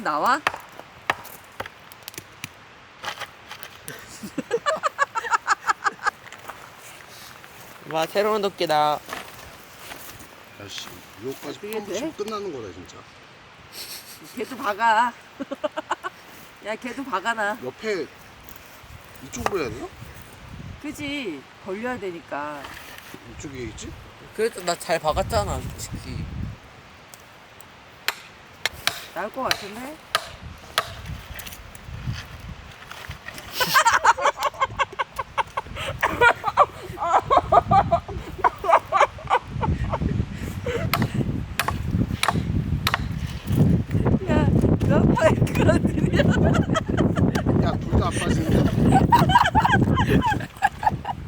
나와? 와 새로운 도끼다. 야씨 이거까지 붙이면 돼? 끝나는 거다 진짜 걔도 박아. 야, 걔도 박아놔. 옆에 이쪽으로 해야 되나? 그지? 벌려야 되니까. 이쪽에 있지? 그래도 나 잘 박았잖아 솔직히. 나올 것 같은데? 야, 너 파이크가 들려. 야, 불도 안 빠지는데.